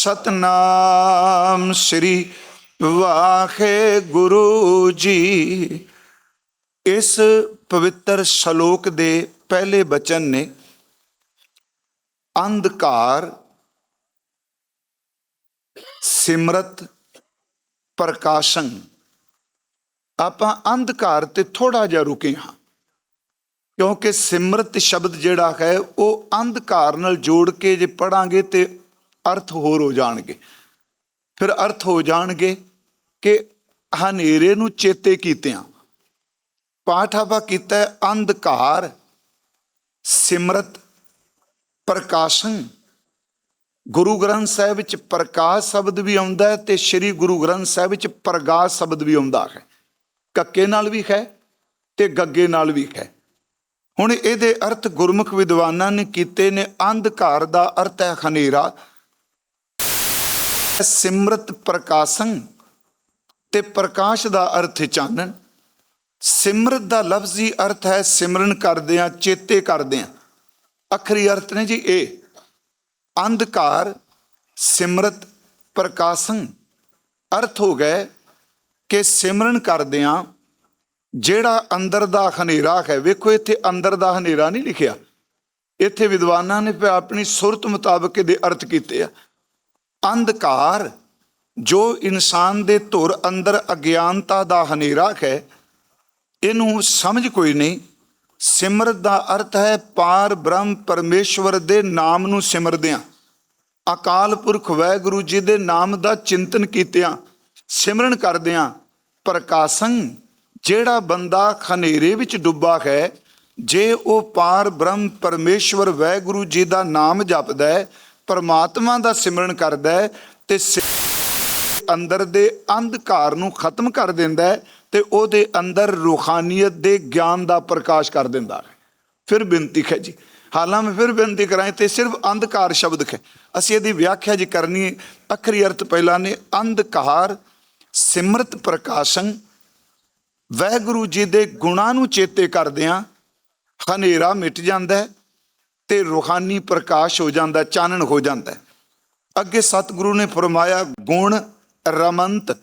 ਸਤਨਾਮ ਸ੍ਰੀ ਵਾਹਿਗੁਰੂ ਜੀ। ਇਸ ਪਵਿੱਤਰ ਸ਼ਲੋਕ ਦੇ ਪਹਿਲੇ ਬਚਨ ਨੇ ਅੰਧਕਾਰ, ਸਿਮਰਤ, ਪ੍ਰਕਾਸ਼ਨ। ਆਪਾਂ ਅੰਧਕਾਰ ਤੇ ਥੋੜਾ ਜਿਹਾ ਰੁਕੇ ਹਾਂ, ਕਿਉਂਕਿ ਸਿਮਰਤ ਸ਼ਬਦ ਜਿਹੜਾ ਹੈ ਉਹ ਅੰਧਕਾਰ ਨਾਲ ਜੋੜ ਕੇ ਜੇ ਪੜਾਂਗੇ ਤੇ ਅਰਥ ਹੋਰ ਹੋ ਜਾਣਗੇ। ਫਿਰ ਅਰਥ ਹੋ ਜਾਣਗੇ ਕਿ ਹਨੇਰੇ ਨੂੰ ਚੇਤੇ ਕੀਤਿਆਂ। ਪਾਠ ਆਪਾਂ ਕੀਤਾ ਅੰਧਕਾਰ, ਸਿਮਰਤ, ਪ੍ਰਕਾਸ਼ਨ। ਗੁਰੂ ਗ੍ਰੰਥ ਸਾਹਿਬ ਵਿੱਚ ਪ੍ਰਕਾਸ਼ ਸ਼ਬਦ ਵੀ ਆਉਂਦਾ ਹੈ ਤੇ ਸ੍ਰੀ ਗੁਰੂ ਗ੍ਰੰਥ ਸਾਹਿਬ ਵਿੱਚ ਪ੍ਰਗਾਸ਼ ਸ਼ਬਦ ਵੀ ਆਉਂਦਾ ਹੈ। ਕੱਕੇ ਨਾਲ ਵੀ ਹੈ ਤੇ ਗੱਗੇ ਨਾਲ ਵੀ ਹੈ। ਹੁਣ ਇਹਦੇ ਅਰਥ ਗੁਰਮੁਖ ਵਿਦਵਾਨਾਂ ਨੇ ਕੀਤੇ ਨੇ, ਅੰਧਕਾਰ ਦਾ ਅਰਥ ਹੈ ਹਨੇਰਾ। ਸਿਮਰਤ ਪ੍ਰਕਾਸ਼ਨ ਤੇ ਪ੍ਰਕਾਸ਼ ਦਾ ਅਰਥ ਹੈ ਚਾਨਣ। ਸਿਮਰਤ ਦਾ ਲਫ਼ਜ਼ੀ ਅਰਥ ਹੈ ਸਿਮਰਨ ਕਰਦਿਆਂ, ਚੇਤੇ ਕਰਦਿਆਂ। ਅਖਰੀ ਅਰਥ ਨੇ ਜੀ ਇਹ, ਅੰਧਕਾਰ, ਸਿਮਰਤ ਪ੍ਰਕਾਸ਼ਨ ਅਰਥ ਹੋ ਗਏ ਕਿ ਸਿਮਰਨ ਕਰਦਿਆਂ ਜਿਹੜਾ ਅੰਦਰ ਦਾ ਹਨੇਰਾ ਹੈ। ਵੇਖੋ ਇੱਥੇ ਅੰਦਰ ਦਾ ਹਨੇਰਾ ਨਹੀਂ ਲਿਖਿਆ। ਇੱਥੇ ਵਿਦਵਾਨਾਂ ਨੇ ਆਪਣੀ ਸੁਰਤ ਮੁਤਾਬਕ ਇਹਦੇ ਅਰਥ ਕੀਤੇ ਆ। ਅੰਧਕਾਰ, ਜੋ ਇਨਸਾਨ ਦੇ ਧੁਰ ਅੰਦਰ ਅਗਿਆਨਤਾ ਦਾ ਹਨੇਰਾ ਹੈ, ਇਹਨੂੰ ਸਮਝ ਕੋਈ ਨਹੀਂ। ਸਿਮਰਤ ਦਾ ਅਰਥ ਹੈ, ਪਾਰ ਬ੍ਰਹਮ ਪਰਮੇਸ਼ਵਰ ਦੇ ਨਾਮ ਨੂੰ ਸਿਮਰਦਿਆਂ। ਅਕਾਲ ਪੁਰਖ ਵਾਹਿਗੁਰੂ ਜੀ ਦੇ ਨਾਮ ਦਾ ਚਿੰਤਨ ਕੀਤਿਆਂ, ਸਿਮਰਨ ਕਰਦਿਆਂ ਪ੍ਰਕਾਸ਼ਨ ਜਿਹੜਾ ਬੰਦਾ ਖਨੇਰੇ ਵਿੱਚ ਡੁੱਬਾ ਹੈ, ਜੇ ਉਹ ਪਾਰ ਬ੍ਰਹਮ ਪਰਮੇਸ਼ਵਰ ਵਾਹਿਗੁਰੂ ਜੀ ਦਾ ਨਾਮ ਜਪਦਾ ਹੈ ਪਰਮਾਤਮਾ ਦਾ ਸਿਮਰਨ ਕਰਦਾ ਹੈ ਤੇ ਅੰਦਰ ਦੇ ਅੰਧਕਾਰ ਨੂੰ ਖਤਮ ਕਰ ਦਿੰਦਾ ਹੈ ਤੇ ਉਹਦੇ ਅੰਦਰ ਰੂਹਾਨੀਅਤ ਦੇ ਗਿਆਨ ਦਾ ਪ੍ਰਕਾਸ਼ ਕਰ ਦਿੰਦਾ ਹੈ। ਫਿਰ ਬੇਨਤੀ ਹੈ ਜੀ। ਹਾਲਾਂ ਮੈਂ ਫਿਰ ਬੇਨਤੀ ਕਰਾਂ ਤੇ ਸਿਰਫ ਅੰਧਕਾਰ ਸ਼ਬਦ ਹੈ। ਅਸੀਂ ਇਹਦੀ ਵਿਆਖਿਆ ਜੀ ਕਰਨੀ ਹੈ। ਅਖਰੀ ਅਰਥ ਪਹਿਲਾਂ ਨੇ, ਅੰਧਕਾਰ, ਸਿਮਰਤ ਪ੍ਰਕਾਸ਼ਨ ਵਹਿਗੁਰੂ ਜੀ ਦੇ ਗੁਣਾਂ ਨੂੰ ਚੇਤੇ ਕਰਦਿਆਂ ਹਨੇਰਾ ਮਿਟ ਜਾਂਦਾ ਹੈ। ਤੇ ਰੂਹਾਨੀ ਪ੍ਰਕਾਸ਼ ਹੋ ਜਾਂਦਾ, ਚਾਨਣ ਹੋ ਜਾਂਦਾ ਅੱਗੇ ਸਤਿਗੁਰੂ ਨੇ ਫਰਮਾਇਆ, ਗੁਣ ਰਮੰਤ,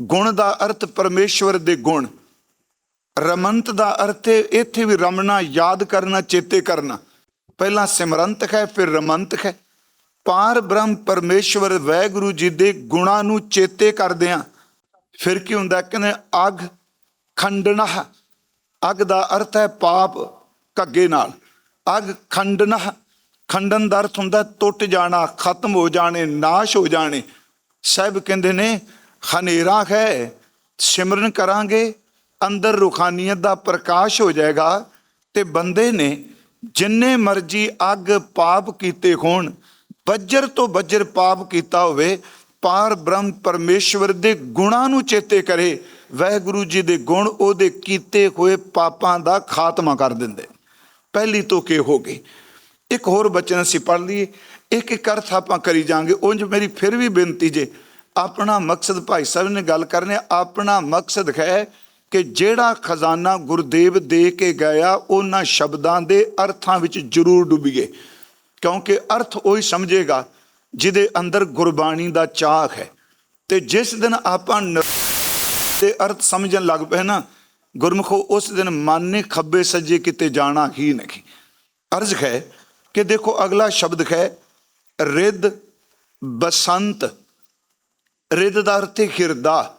ਗੁਣ ਦਾ ਅਰਥ ਪਰਮੇਸ਼ਵਰ ਦੇ ਗੁਣ। ਰਮੰਤ ਦਾ ਅਰਥ ਹੈ, ਇੱਥੇ ਵੀ ਰਮਣਾ, ਯਾਦ ਕਰਨਾ, ਚੇਤੇ ਕਰਨਾ। ਪਹਿਲਾਂ ਸਿਮਰੰਤ ਹੈ, ਫਿਰ ਰਮੰਤ ਹੈ। ਪਾਰ ਬ੍ਰਹਮ ਪਰਮੇਸ਼ਵਰ, ਵੈਗੁਰੂ ਜੀ ਦੇ ਗੁਣਾਂ ਨੂੰ ਚੇਤੇ ਕਰਦਿਆਂ ਫਿਰ ਕੀ ਹੁੰਦਾ ਕਹਿੰਦੇ, ਅਗ ਖੰਡਨਾ ਅਗ ਦਾ ਅਰਥ ਹੈ, ਪਾਪ ਕੱਗੇ ਨਾਲ। ਅਗ ਖੰਡਨ ਖੰਡਨ ਦਾ ਅਰਥ ਹੁੰਦਾ ਟੁੱਟ ਜਾਣਾ, ਖਤਮ ਹੋ ਜਾਣੇ, ਨਾਸ਼ ਹੋ ਜਾਣੇ। ਸਾਹਿਬ ਕਹਿੰਦੇ ਨੇ, ਹਨੇਰਾ ਹੈ, ਸਿਮਰਨ ਕਰਾਂਗੇ, ਅੰਦਰ ਰੁਖਾਨੀਅਤ ਦਾ ਪ੍ਰਕਾਸ਼ ਹੋ ਜਾਏਗਾ। ਤੇ ਬੰਦੇ ਨੇ ਜਿੰਨੇ ਮਰਜ਼ੀ ਅੱਗ ਪਾਪ ਕੀਤੇ ਹੋਣ, ਬੱਜਰ ਤੋਂ ਬੱਜਰ ਪਾਪ ਕੀਤਾ ਹੋਵੇ, ਪਾਰ ਬ੍ਰਹਮ ਪਰਮੇਸ਼ਵਰ ਦੇ ਗੁਣਾਂ ਨੂੰ ਚੇਤੇ ਕਰੇ, ਵਾਹਿਗੁਰੂ ਜੀ ਦੇ ਗੁਣ ਉਹਦੇ ਕੀਤੇ ਹੋਏ ਪਾਪਾਂ ਦਾ ਖਾਤਮਾ ਕਰ ਦਿੰਦੇ। ਪਹਿਲੀ ਤੋਂ ਕੇ ਹੋ ਗਈ। ਇੱਕ ਹੋਰ ਬਚਨ ਅਸੀਂ ਪੜ੍ਹ ਲਈਏ। ਇੱਕ ਇੱਕ ਅਰਥ ਆਪਾਂ ਕਰੀ ਜਾਾਂਗੇ ਉਂਝ ਮੇਰੀ ਫਿਰ ਵੀ ਬੇਨਤੀ ਜੇ ਆਪਣਾ ਮਕਸਦ ਭਾਈ ਸਾਹਿਬ ਨੇ ਗੱਲ ਕਰਨੇ ਆਪਣਾ ਮਕਸਦ ਹੈ ਕਿ ਜਿਹੜਾ ਖਜ਼ਾਨਾ ਗੁਰਦੇਵ ਦੇ ਕੇ ਗਿਆ, ਉਹਨਾਂ ਸ਼ਬਦਾਂ ਦੇ ਅਰਥਾਂ ਵਿੱਚ ਜ਼ਰੂਰ ਡੁੱਬੀਏ। ਕਿਉਂਕਿ ਅਰਥ ਉਹੀ ਸਮਝੇਗਾ ਜਿਹਦੇ ਅੰਦਰ ਗੁਰਬਾਣੀ ਦਾ ਚਾਹ ਹੈ। ਤੇ ਜਿਸ ਦਿਨ ਆਪਾਂ ਨ- ਦੇ ਅਰਥ ਸਮਝਣ ਲੱਗ ਪਏ ਨਾ ਗੁਰਮੁਖੋ, ਉਸ ਦਿਨ ਮਨ ਨੇ ਖੱਬੇ ਸੱਜੇ ਕਿਤੇ ਜਾਣਾ ਹੀ ਨਹੀਂ। ਅਰਜ਼ ਹੈ ਕਿ ਦੇਖੋ, ਅਗਲਾ ਸ਼ਬਦ ਹੈ, ਰਿੱਧ ਬਸੰਤ। ਰਿੱਧ ਦਾ ਅਰਥ ਹੈ ਹਿਰਦਾ।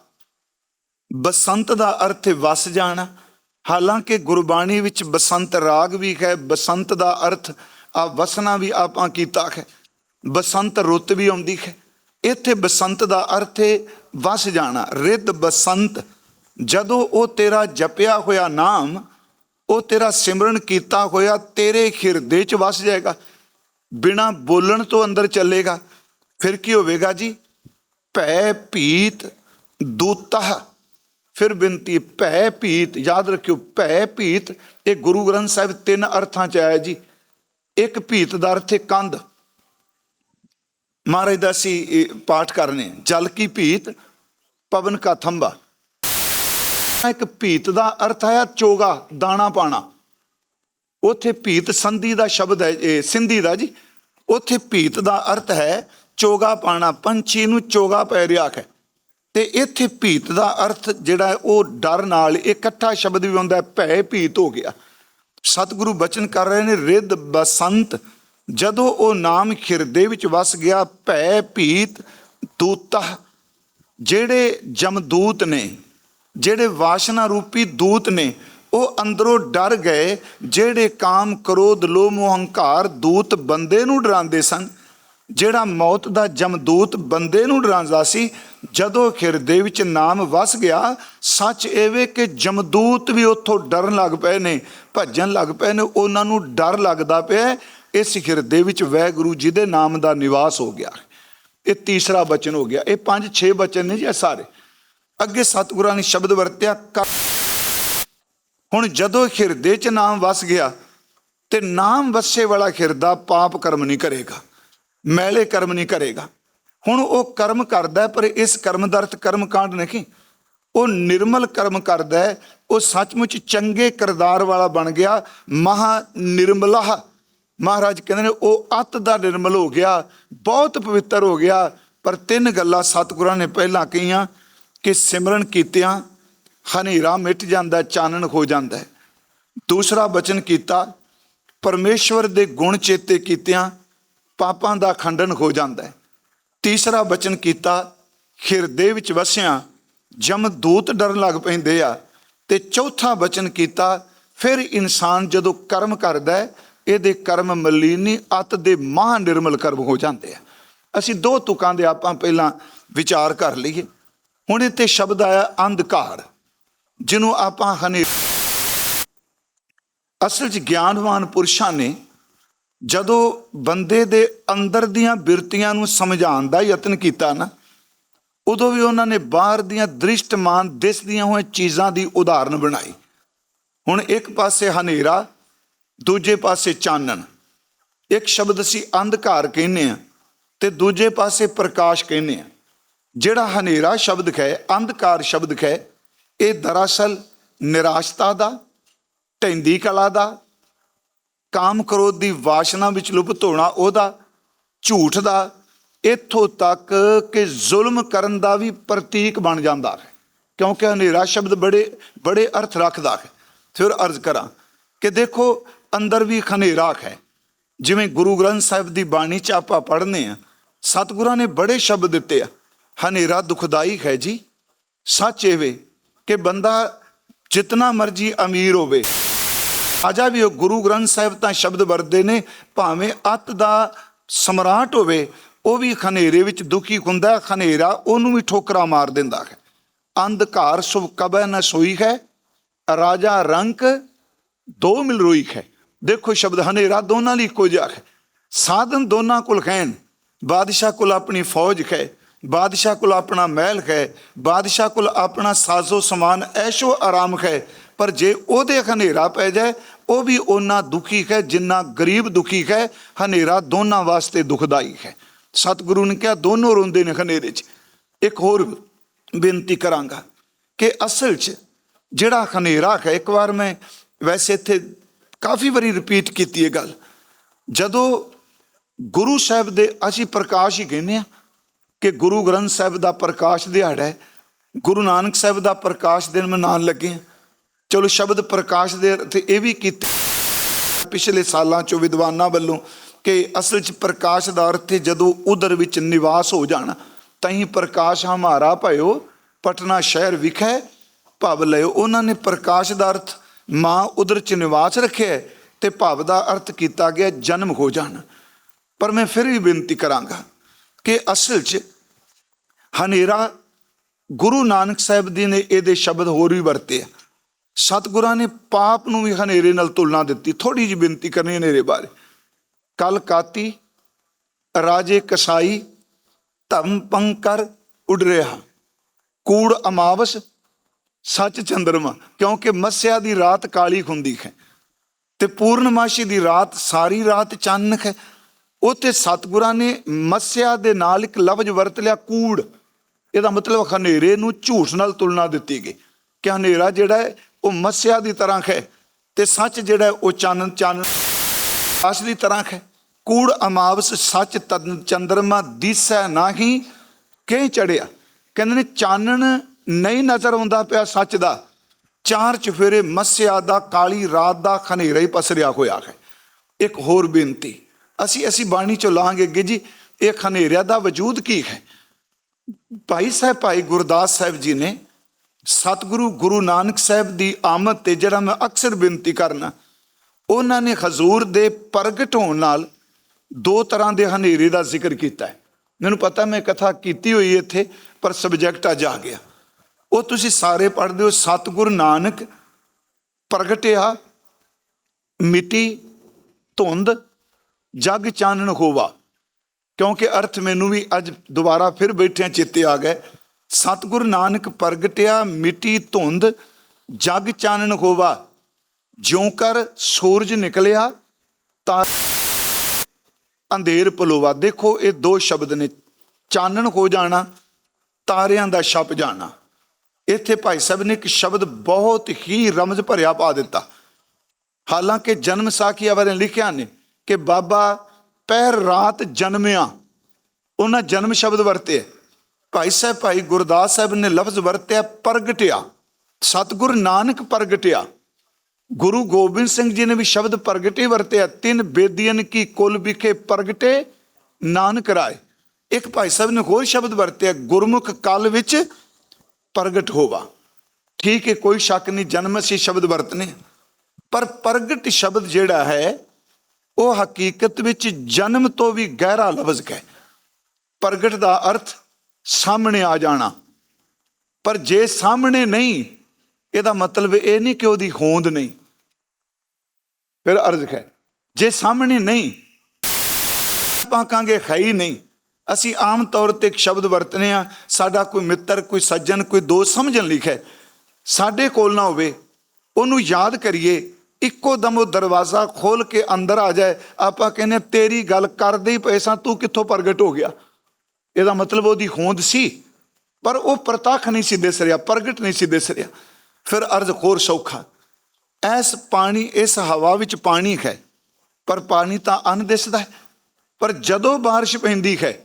ਬਸੰਤ ਦਾ ਅਰਥ ਹੈ ਵਸ ਜਾਣਾ। ਹਾਲਾਂਕਿ ਗੁਰਬਾਣੀ ਵਿੱਚ ਬਸੰਤ ਰਾਗ ਵੀ ਹੈ, ਬਸੰਤ ਦਾ ਅਰਥ ਆ ਵਸਣਾ ਵੀ ਆਪਾਂ ਕੀਤਾ ਹੈ। ਬਸੰਤ ਰੁੱਤ ਵੀ ਆਉਂਦੀ ਹੈ। ਇੱਥੇ ਬਸੰਤ ਦਾ ਅਰਥ ਹੈ ਵਸ ਜਾਣਾ। ਰਿੱਧ ਬਸੰਤ ਜਦੋਂ ਉਹ ਤੇਰਾ ਜਪਿਆ ਹੋਇਆ ਨਾਮ, ਉਹ ਤੇਰਾ ਸਿਮਰਨ ਕੀਤਾ ਹੋਇਆ ਤੇਰੇ ਹਿਰਦੇ 'ਚ ਵਸ ਜਾਏਗਾ। ਬਿਨਾ ਬੋਲਣ ਤੋਂ ਅੰਦਰ ਚੱਲੇਗਾ। ਫਿਰ ਕੀ ਹੋਵੇਗਾ ਜੀ? ਭੈ ਭੀਤ ਦੂਤਹ। ਫਿਰ ਬੇਨਤੀ, ਭੈ ਭੀਤ, ਯਾਦ ਰੱਖਿਓ, ਭੈ ਭੀਤ, ਇਹ ਗੁਰੂ ਗ੍ਰੰਥ ਸਾਹਿਬ ਤਿੰਨ ਅਰਥਾਂ ਚ ਆਇਆ ਜੀ। ਇੱਕ ਭੀਤ ਦਾ ਅਰਥ ਹੈ ਕੰਧ। ਮਹਾਰਾਜ ਦਾ ਅਸੀਂ ਇਹ ਪਾਠ ਕਰਨੇ ਜਲ ਕੀ ਭੀਤ, ਪਵਨ ਕਾ ਥੰਬਾ ਇੱਕ ਭੀਤ ਦਾ ਅਰਥ ਹੈ ਚੋਗਾ, ਦਾਣਾ ਪਾਣਾ। ਉੱਥੇ ਭੀਤ ਸੰਧੀ ਦਾ ਸ਼ਬਦ ਹੈ, ਇਹ ਸਿੰਧੀ ਦਾ ਜੀ। ਉੱਥੇ ਭੀਤ ਦਾ ਅਰਥ ਹੈ ਚੋਗਾ ਪਾਣਾ, ਪੰਛੀ ਨੂੰ ਚੋਗਾ ਪੈ ਰਿਹਾ ਹੈ। ਤੇ ਇੱਥੇ ਭੀਤ ਦਾ ਅਰਥ ਜਿਹੜਾ ਉਹ ਡਰ ਨਾਲ ਇਕੱਠਾ ਸ਼ਬਦ ਵੀ ਹੁੰਦਾ ਭੈ ਭੀਤ ਹੋ ਗਿਆ। ਸਤਿਗੁਰੂ ਬਚਨ ਕਰ ਰਹੇ ਨੇ, ਰਿੱਧ ਬਸੰਤ। ਜਦੋਂ ਉਹ ਨਾਮ ਖਿਰਦੇ ਵਿੱਚ ਵਸ ਗਿਆ, ਭੈ ਭੀਤ ਦੂਤਾ ਜਿਹੜੇ ਜਮਦੂਤ ਨੇ ਜਿਹੜੇ ਵਾਸ਼ਨਾ ਰੂਪੀ ਦੂਤ ਨੇ, ਉਹ ਅੰਦਰੋਂ ਡਰ ਗਏ, ਜਿਹੜੇ ਕਾਮ ਕ੍ਰੋਧ, ਲੋਭ ਮੋਹ ਹੰਕਾਰ ਦੂਤ ਬੰਦੇ ਨੂੰ ਡਰਾਉਂਦੇ ਸਨ, ਜਿਹੜਾ ਮੌਤ ਦਾ ਜਮਦੂਤ ਬੰਦੇ ਨੂੰ ਡਰਾਉਂਦਾ ਸੀ, ਜਦੋਂ ਹਿਰਦੇ ਵਿੱਚ ਨਾਮ ਵਸ ਗਿਆ, ਸੱਚ ਐਵੇਂ ਕਿ ਜਮਦੂਤ ਵੀ ਉੱਥੋਂ ਡਰਨ ਲੱਗ ਪਏ ਨੇ, ਭੱਜਣ ਲੱਗ ਪਏ ਨੇ, ਉਹਨਾਂ ਨੂੰ ਡਰ ਲੱਗਦਾ ਪਿਆ, ਇਸ ਹਿਰਦੇ ਵਿੱਚ ਵੈਗੁਰੂ ਜੀ ਦੇ ਨਾਮ ਦਾ ਨਿਵਾਸ ਹੋ ਗਿਆ। ਇਹ ਤੀਸਰਾ ਬਚਨ ਹੋ ਗਿਆ। ਇਹ ਪੰਜ, ਛੇ ਬਚਨ ਨੇ ਜੀ ਸਾਰੇ। ਅੱਗੇ ਸਤਿਗੁਰਾਂ ਨੇ ਸ਼ਬਦ ਵਰਤਿਆ ਕਰ ਹੁਣ ਜਦੋਂ ਹਿਰਦੇ 'ਚ ਨਾਮ ਵਸ ਗਿਆ ਤੇ ਨਾਮ ਵਸੇ ਵਾਲਾ ਹਿਰਦਾ ਪਾਪ ਕਰਮ ਨਹੀਂ ਕਰੇਗਾ, ਮੈਲੇ ਕਰਮ ਨਹੀਂ ਕਰੇਗਾ। ਹੁਣ ਉਹ ਕਰਮ ਕਰਦਾ, ਪਰ ਇਸ ਕਰਮ ਦਾ ਅਰਥ ਕਰਮ ਕਾਂਡ ਨਹੀਂ। ਉਹ ਨਿਰਮਲ ਕਰਮ ਕਰਦਾ ਉਹ ਸੱਚਮੁੱਚ ਚੰਗੇ ਕਿਰਦਾਰ ਵਾਲਾ ਬਣ ਗਿਆ, ਮਹਾ ਨਿਰਮਲਾ ਮਹਾਰਾਜ ਕਹਿੰਦੇ ਨੇ, ਉਹ ਅਤ ਦਾ ਨਿਰਮਲ ਹੋ ਗਿਆ, ਬਹੁਤ ਪਵਿੱਤਰ ਹੋ ਗਿਆ, ਪਰ ਤਿੰਨ ਗੱਲਾਂ ਸਤਿਗੁਰਾਂ ਨੇ ਪਹਿਲਾਂ ਕਹੀਆਂ ਕਿ ਸਿਮਰਨ ਕੀਤਿਆਂ ਹਨੇਰਾ ਮਿਟ ਜਾਂਦਾ, ਚਾਨਣ ਹੋ ਜਾਂਦਾ ਹੈ। ਦੂਸਰਾ ਬਚਨ ਕੀਤਾ, ਪਰਮੇਸ਼ਵਰ ਦੇ ਗੁਣ ਚੇਤੇ ਕੀਤਿਆਂ ਪਾਪਾਂ ਦਾ ਖੰਡਨ ਹੋ ਜਾਂਦਾ ਹੈ। ਤੀਸਰਾ ਬਚਨ ਕੀਤਾ, ਹਿਰਦੇ ਵਿੱਚ ਵਸਿਆ ਜਮਦੂਤ ਡਰਨ ਲੱਗ ਪੈਂਦੇ ਆ। ਤੇ ਚੌਥਾ ਬਚਨ ਕੀਤਾ, ਫਿਰ ਇਨਸਾਨ ਜਦੋਂ ਕਰਮ ਕਰਦਾ ਹੈ, ਇਹਦੇ ਕਰਮ ਮਲੀਨੀ ਅਤ ਦੇ ਮਹਾ ਨਿਰਮਲ ਕਰਮ ਹੋ ਜਾਂਦੇ ਆ। ਅਸੀਂ ਦੋ ਤੁਕਾਂ ਦੇ ਆਪਾਂ ਪਹਿਲਾਂ ਵਿਚਾਰ ਕਰ ਲਈਏ। ਹੁਣ ਇੱਥੇ ਸ਼ਬਦ ਆਇਆ ਅੰਧਕਾਰ, ਜਿਹਨੂੰ ਆਪਾਂ ਹਨੇ ਅਸਲ 'ਚ ਗਿਆਨਵਾਨ ਪੁਰਸ਼ਾਂ ਨੇ ਜਦੋਂ ਬੰਦੇ ਦੇ ਅੰਦਰ ਦੀਆਂ ਬਿਰਤੀਆਂ ਨੂੰ ਸਮਝਾਉਣ ਦਾ ਯਤਨ ਕੀਤਾ ਨਾ, ਉਦੋਂ ਵੀ ਉਹਨਾਂ ਨੇ ਬਾਹਰ ਦੀਆਂ ਦ੍ਰਿਸ਼ਟਮਾਨ ਦਿਸਦੀਆਂ ਹੋਈਆਂ ਚੀਜ਼ਾਂ ਦੀ ਉਦਾਹਰਨ ਬਣਾਈ। ਹੁਣ ਇੱਕ ਪਾਸੇ ਹਨੇਰਾ, ਦੂਜੇ ਪਾਸੇ ਚਾਨਣ। ਇੱਕ ਸ਼ਬਦ ਅਸੀਂ ਅੰਧਕਾਰ ਕਹਿੰਦੇ ਆ ਤੇ ਦੂਜੇ ਪਾਸੇ ਪ੍ਰਕਾਸ਼ ਕਹਿੰਦੇ ਆ ਜਿਹੜਾ ਹਨੇਰਾ ਸ਼ਬਦ ਹੈ ਅੰਧਕਾਰ ਸ਼ਬਦ ਹੈ ਇਹ ਦਰਅਸਲ ਨਿਰਾਸ਼ਤਾ ਦਾ ਢੈਂਦੀ ਕਲਾ ਦਾ, ਕਾਮ ਕ੍ਰੋਧ ਦੀ ਵਾਸ਼ਨਾ ਵਿੱਚ ਲੁਪਤ ਹੋਣਾ ਉਹਦਾ, ਝੂਠ ਦਾ, ਇੱਥੋਂ ਤੱਕ ਕਿ ਜ਼ੁਲਮ ਕਰਨ ਦਾ ਵੀ ਪ੍ਰਤੀਕ ਬਣ ਜਾਂਦਾ ਹੈ। ਕਿਉਂਕਿ ਹਨੇਰਾ ਸ਼ਬਦ ਬੜੇ ਬੜੇ ਅਰਥ ਰੱਖਦਾ ਹੈ। ਫਿਰ ਅਰਜ਼ ਕਰਾਂ ਕਿ ਦੇਖੋ, ਅੰਦਰ ਵੀ ਹਨੇਰਾ ਹੈ। ਜਿਵੇਂ ਗੁਰੂ ਗ੍ਰੰਥ ਸਾਹਿਬ ਦੀ ਬਾਣੀ ਚ ਆਪਾਂ ਪੜ੍ਹਨੇ ਆ, ਸਤਿਗੁਰਾਂ ਨੇ ਬੜੇ ਸ਼ਬਦ ਦਿੱਤੇ ਆ। ਹਨੇਰਾ ਦੁਖਦਾਈ ਹੈ ਜੀ। ਸੱਚ ਇਹ ਕਿ ਬੰਦਾ ਜਿਤਨਾ ਮਰਜ਼ੀ ਅਮੀਰ ਹੋਵੇ। ਆਜਾ ਵੀ ਉਹ ਗੁਰੂ ਗ੍ਰੰਥ ਸਾਹਿਬ ਤਾਂ ਸ਼ਬਦ ਵਰਦੇ ਨੇ, ਭਾਵੇਂ ਅੱਤ ਦਾ ਸਮਰਾਟ ਹੋਵੇ, ਉਹ ਵੀ ਖਨੇਰੇ ਵਿੱਚ ਦੁਖੀ ਹੁੰਦਾ ਖਨੇਰਾ ਉਹਨੂੰ ਵੀ ਠੋਕਰਾ ਮਾਰ ਦਿੰਦਾ ਹੈ। ਅੰਧਕਾਰ ਸੁਭ ਕਬੈ ਨ ਸੋਈ ਹੈ, ਰਾਜਾ ਰੰਕ ਦੋ ਮਿਲ ਰੋਈ ਹੈ। ਦੇਖੋ ਸ਼ਬਦ ਹਨੇਰਾ ਦੋਨਾਂ ਲਈ ਇੱਕੋ ਜਿਹਾ ਹੈ। ਸਾਧਨ ਦੋਨਾਂ ਕੋਲ ਹਨ ਬਾਦਸ਼ਾਹ ਕੋਲ ਆਪਣੀ ਫੌਜ ਹੈ। ਬਾਦਸ਼ਾਹ ਕੋਲ ਆਪਣਾ ਮਹਿਲ ਹੈ, ਬਾਦਸ਼ਾਹ ਕੋਲ ਆਪਣਾ ਸਾਜ਼ੋ ਸਮਾਨ ਐਸ਼ੋ ਆਰਾਮ ਹੈ, ਪਰ ਜੇ ਉਹਦੇ ਹਨੇਰਾ ਪੈ ਜਾਏ, ਉਹ ਵੀ ਉਹਨਾਂ ਦੁਖੀ ਹੈ ਜਿੰਨਾ ਗਰੀਬ ਦੁਖੀ ਹੈ, ਹਨੇਰਾ ਦੋਨਾਂ ਵਾਸਤੇ ਦੁਖਦਾਈ ਹੈ। ਸਤਿਗੁਰੂ ਨੇ ਕਿਹਾ, ਦੋਨੋਂ ਰੋਂਦੇ ਨੇ ਹਨੇਰੇ 'ਚ। ਇੱਕ ਹੋਰ ਬੇਨਤੀ ਕਰਾਂਗਾ ਕਿ ਅਸਲ 'ਚ ਜਿਹੜਾ ਹਨੇਰਾ ਹੈ, ਇੱਕ ਵਾਰ ਮੈਂ ਵੈਸੇ ਇੱਥੇ ਕਾਫੀ ਵਾਰੀ ਰਿਪੀਟ ਕੀਤੀ ਇਹ ਗੱਲ। ਜਦੋਂ ਗੁਰੂ ਸਾਹਿਬ ਦੇ ਅਸੀਂ ਪ੍ਰਕਾਸ਼ ਹੀ ਕਹਿੰਦੇ ਆ ਕਿ ਗੁਰੂ ਗ੍ਰੰਥ ਸਾਹਿਬ ਦਾ ਪ੍ਰਕਾਸ਼ ਦਿਹਾੜਾ ਹੈ। ਗੁਰੂ ਨਾਨਕ ਸਾਹਿਬ ਦਾ ਪ੍ਰਕਾਸ਼ ਦਿਨ ਮਨਾਉਣ ਲੱਗੇ ਚਲੋ ਸ਼ਬਦ ਪ੍ਰਕਾਸ਼ ਦੇ ਤੇ ਇਹ ਵੀ ਕੀਤਾ। ਪਿਛਲੇ ਸਾਲਾਂ ਚੋਂ ਵਿਦਵਾਨਾਂ ਵੱਲੋਂ ਕਿ ਅਸਲ 'ਚ ਪ੍ਰਕਾਸ਼ ਦਾ ਅਰਥ ਹੈ ਜਦੋਂ ਉਧਰ ਵਿੱਚ ਨਿਵਾਸ ਹੋ ਜਾਣਾ, ਤਹੀਂ ਪ੍ਰਕਾਸ਼ ਹਮਾਰਾ ਭਇਓ, ਪਟਨਾ ਸ਼ਹਿਰ ਵਿਖੇ ਭਵ ਲਿਓ ਉਹਨਾਂ ਨੇ ਪ੍ਰਕਾਸ਼ ਦਾ ਅਰਥ ਮਾਂ ਉਦਰ 'ਚ ਨਿਵਾਸ ਰੱਖਿਆ ਹੈ ਤੇ ਭਵ ਦਾ ਅਰਥ ਕੀਤਾ ਗਿਆ ਜਨਮ ਹੋ ਜਾਣਾ। ਪਰ ਮੈਂ ਫਿਰ ਵੀ ਬੇਨਤੀ ਕਰਾਂਗਾ ਕਿ ਅਸਲ 'ਚ ਹਨੇਰਾ ਗੁਰੂ ਨਾਨਕ ਸਾਹਿਬ ਜੀ ਨੇ ਇਹਦੇ ਸ਼ਬਦ ਹੋਰ ਵੀ ਵਰਤੇ ਆ। ਸਤਿਗੁਰਾਂ ਨੇ ਪਾਪ ਨੂੰ ਵੀ ਹਨੇਰੇ ਨਾਲ ਤੁਲਨਾ ਦਿੱਤੀ। ਥੋੜੀ ਜਿਹੀ ਬੇਨਤੀ ਕਰਨੀ ਹਨੇਰੇ ਬਾਰੇ। ਕਲ ਕਾਤੀ, ਰਾਜੇ ਕਸਾਈ ਧਮ ਪੰਕਰ ਉੱਡ ਰਿਹਾ। ਕੂੜ ਅਮਾਵਸ, ਸੱਚ ਚੰਦਰਮਾ। ਕਿਉਂਕਿ ਮੱਸਿਆ ਦੀ ਰਾਤ ਕਾਲੀ ਹੁੰਦੀ ਹੈ ਤੇ ਪੂਰਨਮਾਸ਼ੀ ਦੀ ਰਾਤ ਸਾਰੀ ਰਾਤ ਚਾਨਣ ਹੈ। ਉਤੇ ਸਤਿਗੁਰਾਂ ਨੇ ਮੱਸਿਆ ਦੇ ਨਾਲ ਇੱਕ ਲਫ਼ਜ਼ ਵਰਤ ਲਿਆ, ਕੂੜ। ਇਹਦਾ ਮਤਲਬ ਹਨੇਰੇ ਨੂੰ ਝੂਠ ਨਾਲ ਤੁਲਨਾ ਦਿੱਤੀ ਗਈ ਕਿ ਹਨੇਰਾ ਜਿਹੜਾ ਹੈ, ਉਹ ਮੱਸਿਆ ਦੀ ਤਰ੍ਹਾਂ ਹੈ ਤੇ ਸੱਚ ਜਿਹੜਾ ਉਹ ਚਾਨਣ ਚਾਨਣ ਆਸ ਦੀ ਤਰ੍ਹਾਂ ਹੈ ਕੂੜ ਅਮਾਵਸ ਸੱਚ ਤਨ ਚੰਦਰਮਾ ਦੀਸੈ ਨਾਹੀ ਕਿਹ ਚੜਿਆ ਕਹਿੰਦੇ ਨੇ ਚਾਨਣ ਨਹੀਂ ਨਜ਼ਰ ਆਉਂਦਾ ਪਿਆ ਸੱਚ ਦਾ। ਚਾਰ ਚਫੇਰੇ ਮੱਸਿਆ ਦਾ, ਕਾਲੀ ਰਾਤ ਦਾ ਖਨੇਰਾ ਹੀ ਪਸਰਿਆ ਹੋਇਆ ਹੈ। ਇੱਕ ਹੋਰ ਬੇਨਤੀ, ਅਸੀਂ ਅਸੀਂ ਬਾਣੀ ਚੋਂ ਲਾਂਗੇ ਅੱਗੇ ਜੀ, ਇਹ ਖਨੇਰਿਆ ਦਾ ਵਜੂਦ ਕੀ ਹੈ? ਭਾਈ ਸਾਹਿਬ, ਭਾਈ ਗੁਰਦਾਸ ਸਾਹਿਬ ਜੀ ਨੇ ਸਤਿਗੁਰੂ ਗੁਰੂ ਨਾਨਕ ਸਾਹਿਬ ਦੀ ਆਮਦ ਤੇ ਜਿਹੜਾ ਮੈਂ ਅਕਸਰ ਬੇਨਤੀ ਕਰਨਾ, ਉਹਨਾਂ ਨੇ ਹਜ਼ੂਰ ਦੇ ਪ੍ਰਗਟ ਹੋਣ ਨਾਲ ਦੋ ਤਰ੍ਹਾਂ ਦੇ ਹਨੇਰੇ ਦਾ ਜ਼ਿਕਰ ਕੀਤਾ ਹੈ। ਮੈਨੂੰ ਪਤਾ ਮੈਂ ਕਥਾ ਕੀਤੀ ਹੋਈ ਇੱਥੇ, ਪਰ ਸਬਜੈਕਟ ਅੱਜ ਆ ਗਿਆ। ਉਹ ਤੁਸੀਂ ਸਾਰੇ ਪੜ੍ਹਦੇ ਹੋ, ਸਤਿਗੁਰ ਨਾਨਕ ਪ੍ਰਗਟਿਆ, ਮਿੱਟੀ, ਧੁੰਦ, ਜਗ ਚਾਨਣ ਹੋਵਾ। ਕਿਉਂਕਿ ਅਰਥ ਮੈਨੂੰ ਵੀ ਅੱਜ ਦੁਬਾਰਾ ਫਿਰ ਬੈਠਿਆਂ ਚੇਤੇ ਆ ਗਏ। ਸਤਿਗੁਰ ਨਾਨਕ ਪ੍ਰਗਟਿਆ ਮਿੱਟੀ ਧੁੰਦ, ਜਗ ਚਾਨਣ ਹੋਵਾ ਜਿਉਂ ਕਰ ਸੂਰਜ ਨਿਕਲਿਆ, ਤਾਂ ਅੰਧੇਰ ਪਲੋਵਾ ਦੇਖੋ, ਇਹ ਦੋ ਸ਼ਬਦ ਨੇ। ਚਾਨਣ ਹੋ ਜਾਣਾ, ਤਾਰਿਆਂ ਦਾ ਛਪ ਜਾਣਾ। ਇੱਥੇ ਭਾਈ ਸਾਹਿਬ ਨੇ ਇੱਕ ਸ਼ਬਦ ਬਹੁਤ ਹੀ ਰਮਜ਼ ਭਰਿਆ ਪਾ ਦਿੱਤਾ। ਹਾਲਾਂਕਿ ਜਨਮ ਸਾਖੀਆ ਬਾਰੇ ਲਿਖਿਆ ਨੇ ਕਿ ਬਾਬਾ ਪਹਿਰ ਰਾਤ ਜਨਮਿਆ। ਉਹਨਾਂ ਜਨਮ ਸ਼ਬਦ ਵਰਤੇ। ਭਾਈ ਸਾਹਿਬ, ਭਾਈ ਗੁਰਦਾਸ ਸਾਹਿਬ ਨੇ ਲਫ਼ਜ਼ ਵਰਤਿਆ, ਪ੍ਰਗਟਿਆ। ਸਤਿਗੁਰ ਨਾਨਕ ਪ੍ਰਗਟਿਆ। ਗੁਰੂ ਗੋਬਿੰਦ ਸਿੰਘ ਜੀ ਨੇ ਵੀ ਸ਼ਬਦ ਪ੍ਰਗਟੇ ਵਰਤਿਆ। ਤਿੰਨ ਬੇਦੀਆਂ ਕੀ ਕੁਲ ਵਿਖੇ ਪ੍ਰਗਟੇ, ਨਾਨਕ ਰਾਏ। ਇੱਕ ਭਾਈ ਸਾਹਿਬ ਨੇ ਹੋਰ ਸ਼ਬਦ ਵਰਤਿਆ, ਗੁਰਮੁਖ ਕਾਲ ਵਿੱਚ ਪ੍ਰਗਟ ਹੋਵਾ। ਠੀਕ ਹੈ, ਕੋਈ ਸ਼ੱਕ ਨਹੀਂ, ਜਨਮ ਅਸੀਂ ਸ਼ਬਦ ਵਰਤਨੇ। ਪਰ ਪ੍ਰਗਟ ਸ਼ਬਦ ਜਿਹੜਾ ਹੈ ਉਹ ਹਕੀਕਤ ਵਿੱਚ ਜਨਮ ਤੋਂ ਵੀ ਗਹਿਰਾ ਲਫ਼ਜ਼ ਹੈ ਪ੍ਰਗਟ ਦਾ ਅਰਥ ਸਾਹਮਣੇ ਆ ਜਾਣਾ। ਪਰ ਜੇ ਸਾਹਮਣੇ ਨਹੀਂ, ਇਹਦਾ ਮਤਲਬ ਇਹ ਨਹੀਂ ਕਿ ਉਹਦੀ ਹੋਂਦ ਨਹੀਂ। ਫਿਰ ਅਰਜ਼ ਹੈ ਜੇ ਸਾਹਮਣੇ ਨਹੀਂ, ਆਪਾਂ ਕਹਾਂਗੇ ਹੈ ਹੀ ਨਹੀਂ। ਅਸੀਂ ਆਮ ਤੌਰ ਤੇ ਇੱਕ ਸ਼ਬਦ ਵਰਤਨੇ ਆ, ਸਾਡਾ ਕੋਈ ਮਿੱਤਰ, ਕੋਈ ਸੱਜਣ, ਕੋਈ ਦੋਸਤ ਸਮਝਣ ਲਿਖਿਆ ਸਾਡੇ ਕੋਲ ਨਾ ਹੋਵੇ, ਉਹਨੂੰ ਯਾਦ ਕਰੀਏ ਇੱਕੋ ਦਮ ਉਹ ਦਰਵਾਜ਼ਾ ਖੋਲ ਕੇ ਅੰਦਰ ਆ ਜਾਏ। ਆਪਾਂ ਕਹਿੰਦੇ ਤੇਰੀ ਗੱਲ ਕਰਦੇ ਹੀ ਪੈਸਾ ਤੂੰ ਕਿੱਥੋਂ ਪ੍ਰਗਟ ਹੋ ਗਿਆ? ਇਹਦਾ ਮਤਲਬ ਉਹਦੀ ਹੋਂਦ ਸੀ। ਪਰ ਉਹ ਪ੍ਰਤੱਖ ਨਹੀਂ ਸੀ ਦਿਸ ਰਿਹਾ ਪ੍ਰਗਟ ਨਹੀਂ ਸੀ ਦਿਸ ਰਿਹਾ ਫਿਰ ਅਰਜ਼ ਹੋਰ ਸੌਖਾ। ਐਸ ਪਾਣੀ, ਇਸ ਹਵਾ ਵਿੱਚ ਪਾਣੀ ਹੈ। ਪਰ ਪਾਣੀ ਤਾਂ ਅਨ ਦਿਸਦਾ ਹੈ। ਪਰ ਜਦੋਂ ਬਾਰਿਸ਼ ਪੈਂਦੀ ਹੈ,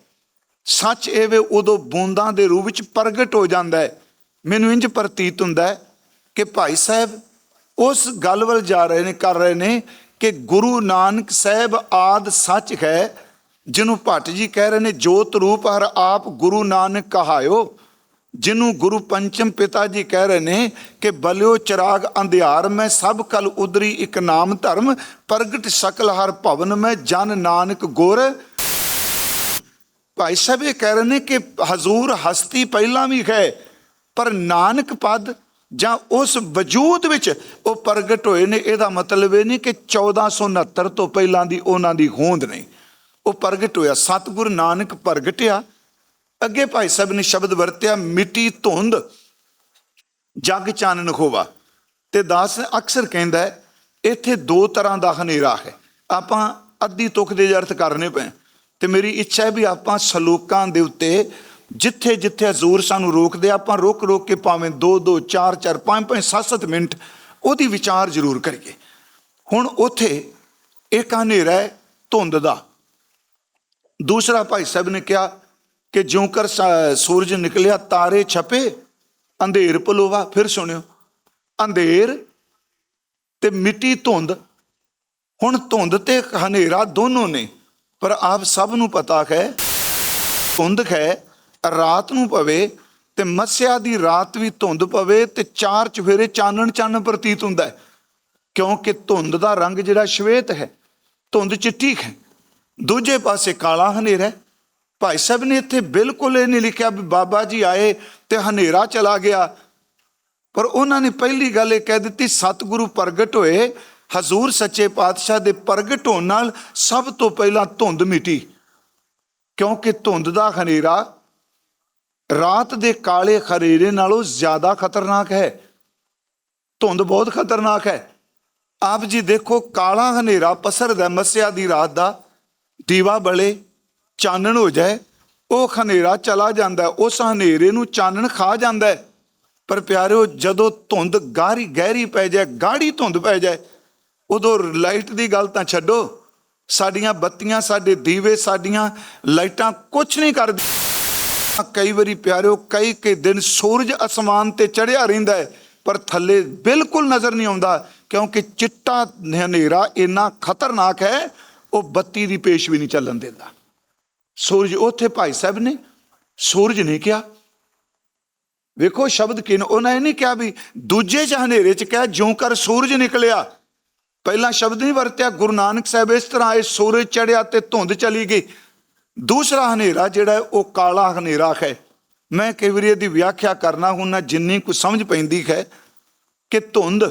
ਸੱਚ ਇਹ ਵੇ ਉਦੋਂ ਬੂੰਦਾਂ ਦੇ ਰੂਪ ਵਿੱਚ ਪ੍ਰਗਟ ਹੋ ਜਾਂਦਾ ਹੈ। ਮੈਨੂੰ ਇੰਜ ਪ੍ਰਤੀਤ ਹੁੰਦਾ ਹੈ ਕਿ ਭਾਈ ਸਾਹਿਬ ਉਸ ਗੱਲ ਵੱਲ ਜਾ ਰਹੇ ਨੇ, ਕਰ ਰਹੇ ਨੇ ਕਿ ਗੁਰੂ ਨਾਨਕ ਸਾਹਿਬ ਆਦ ਸੱਚ ਹੈ, ਜਿਹਨੂੰ ਭੱਟ ਜੀ ਕਹਿ ਰਹੇ ਨੇ, ਜੋਤ ਰੂਪ ਹਰ ਆਪ ਗੁਰੂ ਨਾਨਕ ਕਹਾਇਓ, ਜਿਹਨੂੰ ਗੁਰੂ ਪੰਚਮ ਪਿਤਾ ਜੀ ਕਹਿ ਰਹੇ ਨੇ ਕਿ ਬਲਿਓ ਚਿਰਾਗ ਅੰਧਿਆਰ, ਮੈਂ ਸਭ ਕਲ ਉਦਰੀ ਇੱਕ ਨਾਮ ਧਰਮ, ਪ੍ਰਗਟ ਸਕਲ ਹਰ ਭਵਨ, ਮੈਂ ਜਨ ਨਾਨਕ ਗੁਰ। ਭਾਈ ਸਾਹਿਬ ਇਹ ਕਹਿ ਰਹੇ ਨੇ ਕਿ ਹਜ਼ੂਰ ਹਸਤੀ ਪਹਿਲਾਂ ਵੀ ਹੈ, ਪਰ ਨਾਨਕ ਪਦ ਜਾਂ ਉਸ ਵਜੂਦ ਵਿੱਚ ਉਹ ਪ੍ਰਗਟ ਹੋਏ ਨੇ, ਇਹਦਾ ਮਤਲਬ ਇਹ ਨਹੀਂ ਕਿ 1469 ਤੋਂ ਪਹਿਲਾਂ ਦੀ ਉਹਨਾਂ ਦੀ ਹੋਂਦ ਨਹੀਂ। ਉਹ ਪ੍ਰਗਟ ਹੋਇਆ, ਸਤਿਗੁਰ ਨਾਨਕ ਪ੍ਰਗਟਿਆ। ਅੱਗੇ ਭਾਈ ਸਾਹਿਬ ਨੇ ਸ਼ਬਦ ਵਰਤਿਆ, ਮਿੱਟੀ ਧੁੰਦ, ਜਗ ਚਾਨਣ ਹੋਵਾ ਤੇ ਦਾਸ ਅਕਸਰ ਕਹਿੰਦਾ ਹੈ, ਇੱਥੇ ਦੋ ਤਰ੍ਹਾਂ ਦਾ ਹਨੇਰਾ ਹੈ। ਆਪਾਂ ਅੱਧੀ ਤੁਕ ਦੇ ਅਰਥ ਕਰਨੇ ਪਏ। ਤੇ ਮੇਰੀ ਇੱਛਾ ਹੈ ਵੀ ਆਪਾਂ ਸਲੋਕਾਂ ਦੇ ਉੱਤੇ ਜਿੱਥੇ ਜਿੱਥੇ ਹਜ਼ੂਰ ਸਾਨੂੰ ਰੋਕਦੇ ਆਪਾਂ ਰੋਕ ਰੋਕ ਕੇ ਭਾਵੇਂ 2 2 4 4 5 5 7 7 ਮਿੰਟ ਉਹਦੀ ਵਿਚਾਰ ਜ਼ਰੂਰ ਕਰੀਏ। ਹੁਣ ਉੱਥੇ ਇੱਕ ਹਨੇਰਾ ਹੈ ਧੁੰਦ ਦਾ। ਦੂਸਰਾ ਭਾਈ ਸਾਹਿਬ ਨੇ ਕਿਹਾ ਕਿ ਜਿਉਂ ਕਰ ਸ- ਸੂਰਜ ਨਿਕਲਿਆ, ਤਾਰੇ ਛਪੇ, ਅੰਧੇਰ ਪਲੋਵਾ, ਫਿਰ ਸੁਣਿਓ, ਅੰਧੇਰ ਤੇ ਮਿੱਟੀ ਧੁੰਦ। ਹੁਣ ਧੁੰਦ ਤੇ ਹਨੇਰਾ ਦੋਨੋਂ ਨੇ, ਪਰ ਆਪ ਸਭ ਨੂੰ ਪਤਾ ਹੈ ਧੁੰਦ ਹੈ ਰਾਤ ਨੂੰ ਪਵੇ ਤੇ ਮੱਸਿਆ ਦੀ ਰਾਤ ਵੀ ਧੁੰਦ ਪਵੇ ਤੇ ਚਾਰ ਚਫੇਰੇ ਚਾਨਣ ਚਾਨਣ ਪ੍ਰਤੀਤ ਹੁੰਦਾ ਹੈ। ਕਿਉਂਕਿ ਧੁੰਦ ਦਾ ਰੰਗ ਜਿਹੜਾ ਸ਼ਵੇਤ ਹੈ, ਧੁੰਦ ਚਿੱਟੀ ਹੈ। ਦੂਜੇ ਪਾਸੇ ਕਾਲਾ ਹਨੇਰਾ ਭਾਈ ਸਾਹਿਬ ਨੇ ਇੱਥੇ ਬਿਲਕੁਲ ਇਹ ਨਹੀਂ ਲਿਖਿਆ ਵੀ ਬਾਬਾ ਜੀ ਆਏ ਤੇ ਹਨੇਰਾ ਚਲਾ ਗਿਆ। ਪਰ ਉਹਨਾਂ ਨੇ ਪਹਿਲੀ ਗੱਲ ਇਹ ਕਹਿ ਦਿੱਤੀ, ਸਤਿਗੁਰੂ ਪ੍ਰਗਟ ਹੋਏ, ਹਜ਼ੂਰ ਸੱਚੇ ਪਾਤਸ਼ਾਹ ਦੇ ਪ੍ਰਗਟ ਹੋਣ ਨਾਲ ਸਭ ਤੋਂ ਪਹਿਲਾਂ ਧੁੰਦ ਮਿਟੀ। ਕਿਉਂਕਿ ਧੁੰਦ ਦਾ ਹਨੇਰਾ ਰਾਤ ਦੇ ਕਾਲੇ ਖਰੇਰੇ ਨਾਲੋਂ ਜ਼ਿਆਦਾ ਖਤਰਨਾਕ ਹੈ। ਧੁੰਦ ਬਹੁਤ ਖਤਰਨਾਕ ਹੈ। ਆਪ ਜੀ ਦੇਖੋ, ਕਾਲਾ ਹਨੇਰਾ ਪਸਰਦਾ ਮੱਸਿਆ ਦੀ ਰਾਤ ਦਾ ਦੀਵਾ ਬਲੇ ਚਾਨਣ ਹੋ ਜਾਏ, ਉਹ ਹਨੇਰਾ ਚਲਾ ਜਾਂਦਾ ਉਸ ਹਨੇਰੇ ਨੂੰ ਚਾਨਣ ਖਾ ਜਾਂਦਾ ਹੈ। ਪਰ ਪਿਆਰਿਓ, ਜਦੋਂ ਧੁੰਦ ਗਾਰੀ ਗਹਿਰੀ ਪੈ ਜਾਏ, ਗਾੜੀ ਧੁੰਦ ਪੈ ਜਾਏ, ਉਦੋਂ ਲਾਈਟ ਦੀ ਗੱਲ ਤਾਂ ਛੱਡੋ। ਸਾਡੀਆਂ ਬੱਤੀਆਂ, ਸਾਡੇ ਦੀਵੇ, ਸਾਡੀਆਂ ਲਾਈਟਾਂ ਕੁਝ ਨਹੀਂ ਕਰਦੀਆਂ। ਕਈ ਵਾਰੀ ਪਿਆਰਿਓ, ਕਈ ਕਈ ਦਿਨ ਸੂਰਜ ਅਸਮਾਨ ਤੇ ਚੜਿਆ ਰਹਿੰਦਾ ਹੈ, ਪਰ ਥੱਲੇ ਬਿਲਕੁਲ ਨਜ਼ਰ ਨਹੀਂ ਆਉਂਦਾ, ਕਿਉਂਕਿ ਚਿੱਟਾ ਹਨੇਰਾ ਇੰਨਾ ਖਤਰਨਾਕ ਹੈ, ਉਹ ਬੱਤੀ ਦੀ ਪੇਸ਼ ਵੀ ਨਹੀਂ ਚੱਲਣ ਦਿੰਦਾ। ਸੂਰਜ ਉੱਥੇ ਭਾਈ ਸਾਹਿਬ ਨੇ, ਸੂਰਜ ਨੇ ਕਿਹਾ, ਵੇਖੋ ਸ਼ਬਦ ਕਿਨ, ਉਹਨਾਂ ਇਹ ਨਹੀਂ ਕਿਹਾ ਵੀ ਦੂਜੇ ਚ ਹਨੇਰੇ ਚ ਕਿਹਾ, ਜਿਉਂ ਕਰ ਸੂਰਜ ਨਿਕਲਿਆ। ਪਹਿਲਾ ਸ਼ਬਦ ਨਹੀਂ ਵਰਤਿਆ, ਗੁਰੂ ਨਾਨਕ ਸਾਹਿਬ ਇਸ ਤਰ੍ਹਾਂ ਇਹ ਸੂਰਜ ਚੜਿਆ ਤੇ ਧੁੰਦ ਚਲੀ ਗਈ। ਦੂਸਰਾ ਹਨੇਰਾ ਜਿਹੜਾ ਉਹ ਕਾਲਾ ਹਨੇਰਾ ਹੈ। ਮੈਂ ਕਈ ਵਾਰੀ ਇਹਦੀ ਵਿਆਖਿਆ ਕਰਨਾ ਹੁੰਨਾ ਜਿੰਨੀ ਕੁ ਸਮਝ ਪੈਂਦੀ ਹੈ ਕਿ ਧੁੰਦ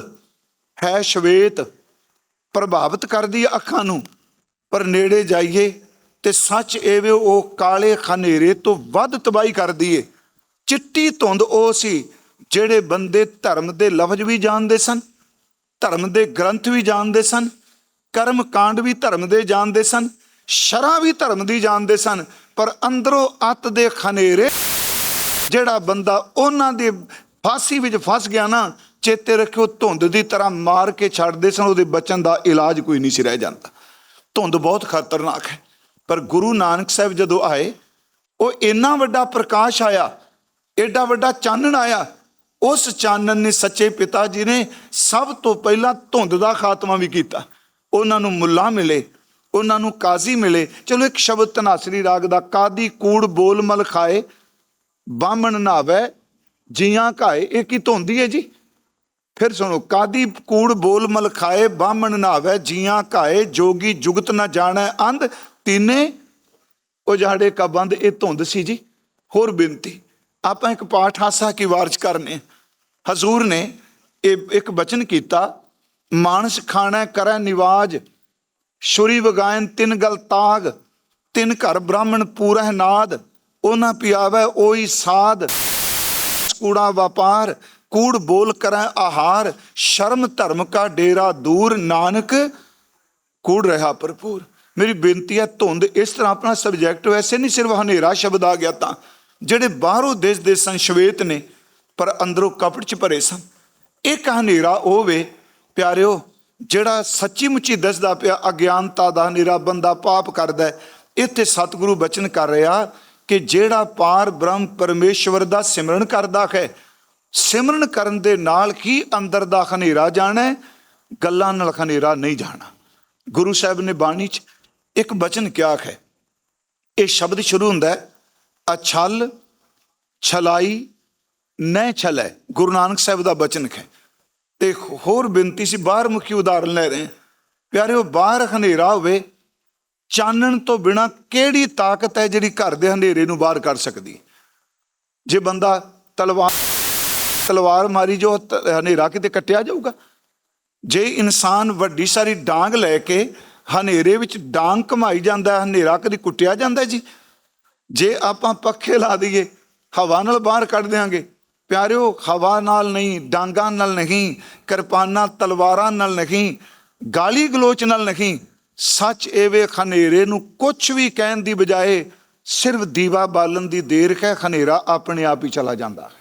ਹੈ ਸ਼ਵੇਤ, ਪ੍ਰਭਾਵਿਤ ਕਰਦੀ ਅੱਖਾਂ ਨੂੰ। ਪਰ ਨੇੜੇ ਜਾਈਏ ਤੇ ਸੱਚ ਇਹ ਉਹ ਕਾਲੇ ਹਨੇਰੇ ਤੋਂ ਵੱਧ ਤਬਾਹੀ ਕਰਦੀ ਏ। ਚਿੱਟੀ ਧੁੰਦ ਉਹ ਸੀ ਜਿਹੜੇ ਬੰਦੇ ਧਰਮ ਦੇ ਲਫ਼ਜ਼ ਵੀ ਜਾਣਦੇ ਸਨ, ਧਰਮ ਦੇ ਗ੍ਰੰਥ ਵੀ ਜਾਣਦੇ ਸਨ, ਕਰਮ ਕਾਂਡ ਵੀ ਧਰਮ ਦੇ ਜਾਣਦੇ ਸਨ ਸ਼ਰਾਂ ਵੀ ਧਰਮ ਦੀ ਜਾਣਦੇ ਸਨ, ਪਰ ਅੰਦਰੋਂ ਅੱਤ ਦੇ ਖਨੇਰੇ ਜਿਹੜਾ ਬੰਦਾ ਉਹਨਾਂ ਦੇ ਫਾਸੀ ਵਿੱਚ ਫਸ ਗਿਆ ਨਾ, ਚੇਤੇ ਰੱਖਿਓ ਧੁੰਦ ਦੀ ਤਰ੍ਹਾਂ ਮਾਰ ਕੇ ਛੱਡਦੇ ਸਨ, ਉਹਦੇ ਬਚਨ ਦਾ ਇਲਾਜ ਕੋਈ ਨਹੀਂ ਸੀ ਰਹਿ ਜਾਂਦਾ। ਧੁੰਦ ਬਹੁਤ ਖਤਰਨਾਕ ਹੈ, ਪਰ ਗੁਰੂ ਨਾਨਕ ਸਾਹਿਬ ਜਦੋਂ ਆਏ, ਉਹ ਇੰਨਾ ਵੱਡਾ ਪ੍ਰਕਾਸ਼ ਆਇਆ ਐਡਾ ਵੱਡਾ ਚਾਨਣ ਆਇਆ, ਉਸ ਚਾਨਣ ਨੇ ਸੱਚੇ ਪਿਤਾ ਜੀ ਨੇ ਸਭ ਤੋਂ ਪਹਿਲਾਂ ਧੁੰਦ ਦਾ ਖਾਤਮਾ ਵੀ ਕੀਤਾ। ਉਹਨਾਂ ਨੂੰ ਮੁੱਲਾ ਮਿਲੇ ਉਹਨਾਂ ਨੂੰ ਕਾਜ਼ੀ ਮਿਲੇ। ਚਲੋ ਇੱਕ ਸ਼ਬਦ ਤਨਾਸਰੀ ਰਾਗ ਦਾ, ਕਾਦੀ ਕੂੜ ਬੋਲ ਮਲ ਖਾਏ, ਬਾਹਮਣ ਨਾਵੇ ਜੀਆਂ ਘਾਏ। ਇਹ ਕੀ ਧੁੰਦੀ ਹੈ ਜੀ? ਫਿਰ ਸੁਣੋ, ਕਾਦੀ ਕੂੜ ਬੋਲ ਮਲ ਖਾਏ, ਬਾਹਮਣ ਨਾਵੇ ਜੀਆਂ ਕਾਏ ਜੋਗੀ ਜੁਗਤ ਨਾ ਜਾਣੈ ਅੰਧ। ਤੀਨੇ ਉਜਾੜੇ ਕਾ ਬੰਦ, ਇਹ ਧੁੰਦ ਸੀ ਜੀ। ਹੋਰ ਬੇਨਤੀ, ਆਪਾਂ ਇੱਕ ਪਾਠ ਹਾਸਾ ਕੀ ਵਾਰਜ ਕਰਨੇ ਹਜ਼ੂਰ ਨੇ ਇਹ ਇੱਕ ਬਚਨ ਕੀਤਾ, ਮਾਨਸ ਖਾਣਾ, ਕਰੈ ਨਿਵਾਜ। ਛੁਰੀ ਵਗਾਇਨ ਤਿੰਨ ਗਲ ਤਾਗ, ਤਿੰਨ ਘਰ ਬ੍ਰਾਹਮਣ ਪੂਰਹਿ ਨਾਦ, ਉਹਨਾਂ ਪਿਆਵੈ ਓਈ ਸਾਧ ਕੂੜਾ ਵਪਾਰ, ਕੂੜ ਬੋਲ ਕਰੈ ਆਹਾਰ, ਸ਼ਰਮ ਧਰਮ ਕਾ ਡੇਰਾ ਦੂਰ ਨਾਨਕ, ਕੂੜ ਰਿਹਾ ਭਰਪੂਰ। ਮੇਰੀ ਬੇਨਤੀ ਹੈ, ਧੁੰਦ ਇਸ ਤਰ੍ਹਾਂ ਆਪਣਾ ਸਬਜੈਕਟ ਵੈਸੇ ਨਹੀਂ, ਸਿਰਫ ਹਨੇਰਾ ਸ਼ਬਦ ਆ ਗਿਆ ਤਾਂ। ਜਿਹੜੇ ਬਾਹਰੋਂ ਦੇਸ਼ ਦੇ ਸੰਸ਼ਵੇਤ ਨੇ, ਪਰ ਅੰਦਰੋਂ ਕਪਟ ਚ ਭਰੇ ਸਨ। ਇੱਕ ਹਨੇਰਾ ਉਹ ਵੇ, ਪਿਆਰਿਓ ਜਿਹੜਾ ਸੱਚੀ ਮੁੱਚੀ ਦੱਸਦਾ ਪਿਆ, ਅਗਿਆਨਤਾ ਦਾ ਹਨੇਰਾ, ਬੰਦਾ ਪਾਪ ਕਰਦਾ ਇੱਥੇ ਸਤਿਗੁਰੂ ਬਚਨ ਕਰ ਰਿਹਾ ਕਿ ਜਿਹੜਾ ਪਾਰ ਬ੍ਰਹਮ ਪਰਮੇਸ਼ਵਰ ਦਾ ਸਿਮਰਨ ਕਰਦਾ ਹੈ, ਸਿਮਰਨ ਕਰਨ ਦੇ ਨਾਲ ਹੀ ਅੰਦਰ ਦਾ ਹਨੇਰਾ ਜਾਣਾ ਗੱਲਾਂ ਨਾਲ ਹਨੇਰਾ ਨਹੀਂ ਜਾਣਾ। ਗੁਰੂ ਸਾਹਿਬ ਨੇ ਬਾਣੀ 'ਚ ਇੱਕ ਬਚਨ ਕਿਹਾ ਹੈ, ਇਹ ਸ਼ਬਦ ਸ਼ੁਰੂ ਹੁੰਦਾ ਹੈ, ਅਛਲ, ਛਲਾਈ ਨੈ ਛਲੈ, ਗੁਰੂ ਨਾਨਕ ਸਾਹਿਬ ਦਾ ਬਚਨ ਹੈ। ਤੇ ਹੋਰ ਬੇਨਤੀ ਸੀ ਬਾਹਰ ਮੁਖੀ ਉਦਾਹਰਨ ਲੈ ਰਹੇ ਹਾਂ। ਪਿਆਰਿਓ, ਬਾਹਰ ਹਨੇਰਾ ਹੋਵੇ, ਚਾਨਣ ਤੋਂ ਬਿਨਾ ਕਿਹੜੀ ਤਾਕਤ ਹੈ ਜਿਹੜੀ ਘਰ ਦੇ ਹਨੇਰੇ ਨੂੰ ਬਾਹਰ ਕਰ ਸਕਦੀ? ਜੇ ਬੰਦਾ ਤਲਵਾਰ ਤਲਵਾਰ ਮਾਰੀ ਜੋ ਹਨੇਰਾ ਕਿਤੇ ਕੱਟਿਆ ਜਾਊਗਾ? ਜੇ ਇਨਸਾਨ ਵੱਡੀ ਸਾਰੀ ਡਾਂਗ ਲੈ ਕੇ ਹਨੇਰੇ ਵਿੱਚ ਡਾਂਗ ਕਮਾਈ ਜਾਂਦਾ ਹਨੇਰਾ ਕਦੀ ਕੁੱਟਿਆ ਜਾਂਦਾ ਜੀ? ਜੇ ਆਪਾਂ ਪੱਖੇ ਲਾ ਦਈਏ, ਹਵਾ ਨਾਲ ਬਾਹਰ ਕੱਢ ਦਿਆਂਗੇ ਪਿਆਰਿਓ, ਹਵਾ ਨਾਲ ਨਹੀਂ, ਡਾਂਗਾਂ ਨਾਲ ਨਹੀਂ, ਕਿਰਪਾਨਾਂ, ਤਲਵਾਰਾਂ ਨਾਲ ਨਹੀਂ, ਗਾਲੀ ਗਲੋਚ ਨਾਲ ਨਹੀਂ। ਸੱਚ ਐਵੇਂ ਹਨੇਰੇ ਨੂੰ ਕੁਝ ਵੀ ਕਹਿਣ ਦੀ ਬਜਾਏ ਸਿਰਫ ਦੀਵਾ ਬਾਲਣ ਦੀ ਦੇਰ ਹੈ, ਖਨੇਰਾ ਆਪਣੇ ਆਪ ਹੀ ਚਲਾ ਜਾਂਦਾ ਹੈ।